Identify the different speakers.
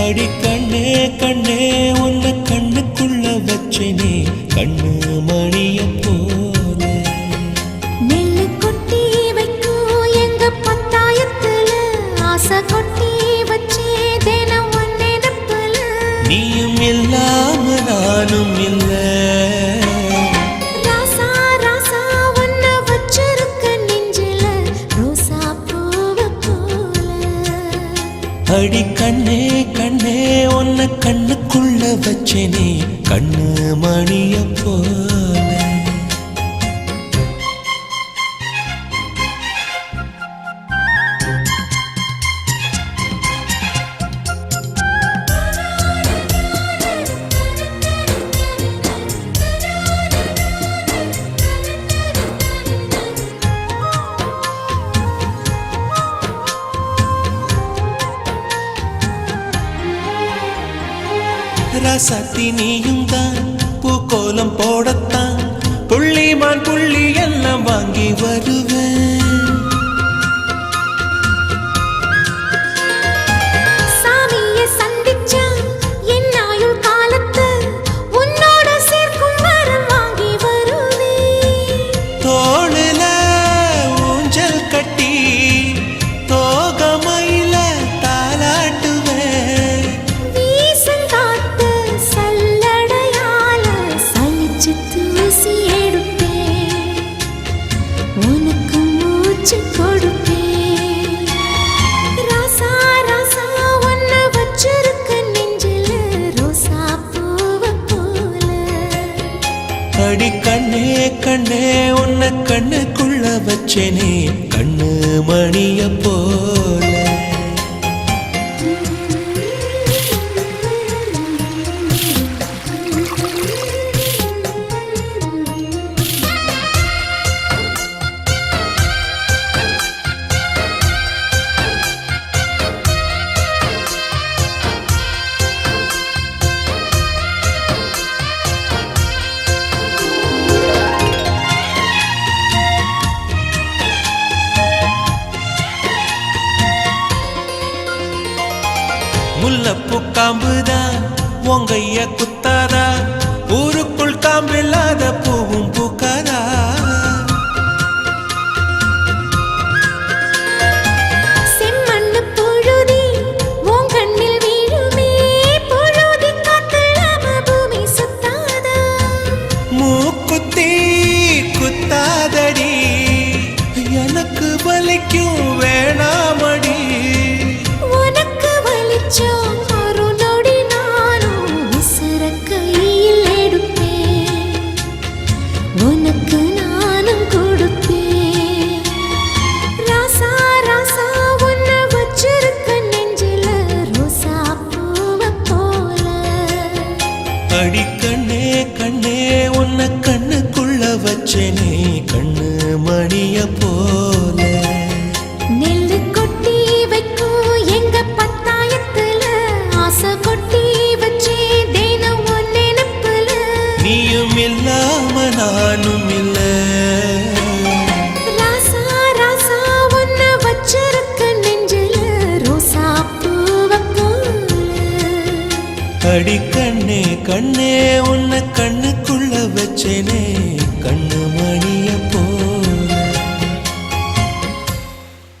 Speaker 1: அடி கண்ணே கண்ணே உன்னை கண்ணுக்குள்ள வச்சினே. கண்ணு மணிய போல.
Speaker 2: நெல்லு கொட்டி வைக்கும் எங்க பத்தாயத்துல ஆசை கொட்டி
Speaker 1: இல்லாம நானும் இல்ல. அடி கண்ணே கண்ணே உன்னை கண்ணுக்குள்ள வச்சனே கண்ணு மணிய போல ரசத்தி நீயும் தான். பூக்கோலம் போடத்தான். புள்ளிமான் புள்ளி எல்லாம் வாங்கி வருவேன்.
Speaker 2: காலத்து உன்னோட சேர்க்கும் வரம் வாங்கி வருவேன். உனக்கு மூச்சு கொடுப்பேன்
Speaker 1: அடி கண்ணே கண்ணே உன்னை கண்ணுக்குள்ள வச்சேனே. கண்ணு மணிய போல. முல்லப்பூ காம்புதான் உங்கைய குத்தாதா ஊருக்குள் காம்பில்லாத பூவும் பூக்காதா? மூக்குத்தி குத்தாதடி எனக்கு வலிக்கும் அடி கண்ணே கண்ணே உன்னை கண்ணுக்குள்ள வச்சேனே. கண்ணு மணிய போல.
Speaker 2: நெல்லு கொட்டி வைக்கும் எங்க பத்தாயத்துல. ஆசை கொட்டி வச்சே தினம் நினைப்புல
Speaker 1: நீயும் இல்லாம நானும் இல்ல.
Speaker 2: ராசா ராசா உன்னை வச்சிருக்க நெஞ்சில ரோசா பூவை போல
Speaker 1: அடி கண்ணே உன்னை கண்ணுக்குள்ள வச்சேனே. கண்ணு மணியப்ப